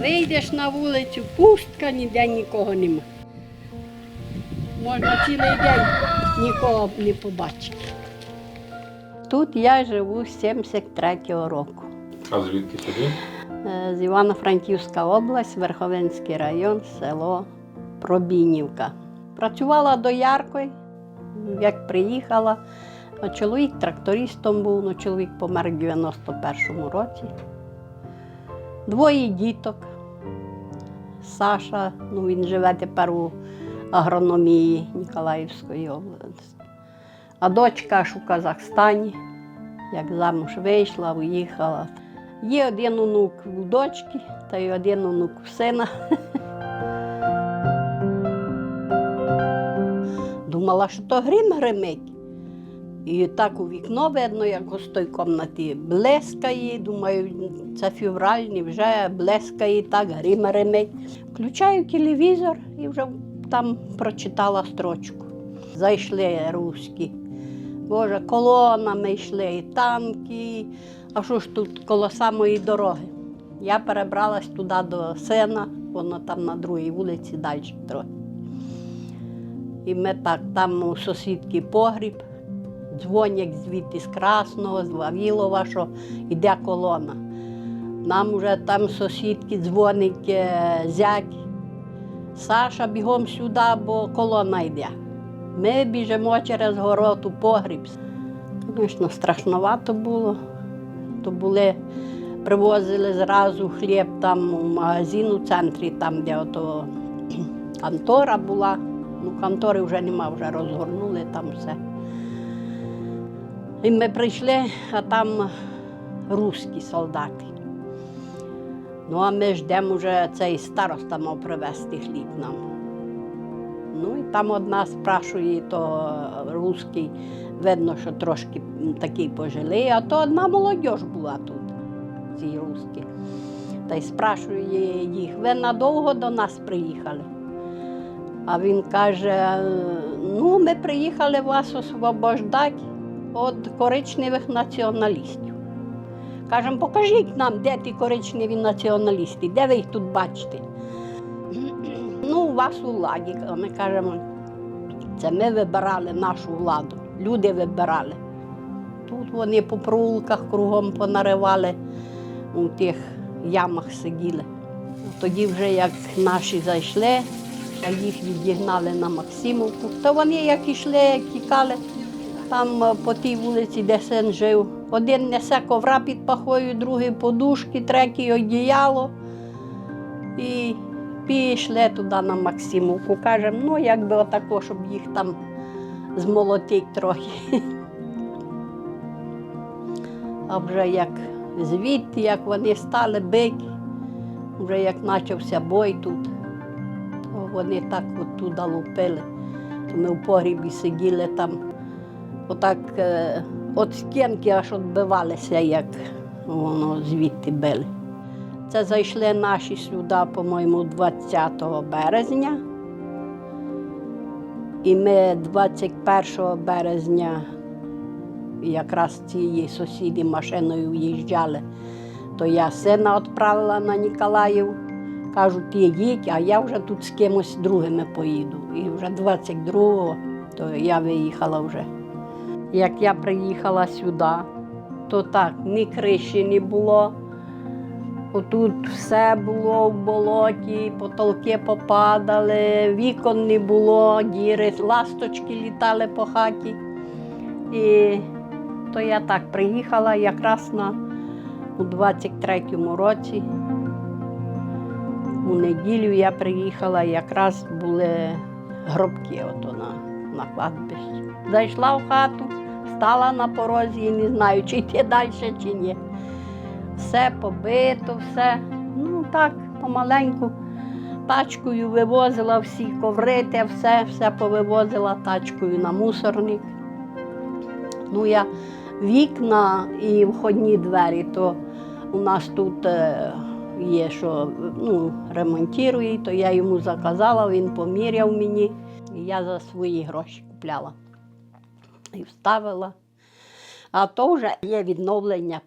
Вийдеш на вулицю, пустка, ніде нікого нема. Можна цілий день нікого не побачити. Тут я живу з 73-го року. А звідки сюди? Е, З Івано-Франківська область, Верховинський район, село Пробінівка. Працювала дояркою, як приїхала. Чоловік трактористом був, ну, чоловік помер у 91-му році. Двоє діток. Саша, ну він живе тепер у агрономії Ніколаївської області. А дочка аж у Казахстані, як замуж вийшла, уїхала. Є один онук у дочки та й один онук у сина. Думала, що то грім гримить. І так у вікно видно, як у той кімнаті блескає. Думаю, це февральний, вже блескає так, грім гримить. Включаю телевізор і вже там прочитала строчку. Зайшли руські. Боже, колонами йшли, і танки. А що ж тут коло самої дороги? Я перебралась туди до сина, воно там на другій вулиці далі трохи. І ми так, там у сусідки погріб, дзвонять звідти з Красного, з Вавілова, що йде колона. Нам вже там сусідки дзвонить е, зять. Саша бігом сюди, бо колона йде. Ми біжимо через город у погріб. Звісно, страшновато було. То були, привозили зразу хліб там у магазин у центрі, там, де ото контора була. Ну, контори вже нема, вже розгорнули там все. І ми прийшли, а там русські солдати. Ну, а ми ждемо вже цей староста мав привезти хліб нам. Ну і там одна спрашує, то русський, видно, що трошки такий пожилий, а то одна молодь була тут, ці русські. Та й спрашує їх, ви надовго до нас приїхали? А він каже: ну, ми приїхали вас освобождати від коричневих націоналістів. Кажемо, покажіть нам, де ті коричневі націоналісти, де ви їх тут бачите? Ну, у вас у владі. Ми кажемо, це ми вибирали нашу владу, люди вибирали. Тут вони по провулках кругом понаривали, у тих ямах сиділи. Тоді вже як наші зайшли, а їх відігнали на Максимовку, то вони як ішли, як тікали там е, по тій вулиці, де син жив. Один несе ковра під пахою, другий подушки, третій одіяло. І пішли туди на Максимовку. Кажемо, ну якби отако, щоб їх там змолотить трохи. А вже як звідти, як вони стали бити, вже як почався бой тут, то вони так от туди лупили. Ми в погрібі сиділи там, отак е, от стінки аж відбивалися, як воно звідти били. Це зайшли наші сюди, по-моєму, 20 березня. І ми 21 березня якраз ці сусіди машиною в'їжджали, то я сина відправила на Ніколаїв. Кажуть, їдь, а я вже тут з кимось другими поїду. І вже 22-го то я виїхала вже. Як я приїхала сюди, то так, ні криші не було. Отут все було в болоті, потолки попадали, вікон не було, діри, ласточки літали по хаті. І то я так приїхала якраз на у 23-му році. У неділю я приїхала, якраз були гробки ото на, на кладбищі. Зайшла в хату, стала на порозі не знаю, чи йти далі, чи ні. Все побито, все. Ну так, помаленьку. Тачкою вивозила всі коври, те все, все повивозила тачкою на мусорник. Ну, я вікна і входні двері, то у нас тут е, є, що ну, ремонтує, то я йому заказала, він поміряв мені, і я за свої гроші купляла і вставила. А то вже є відновлення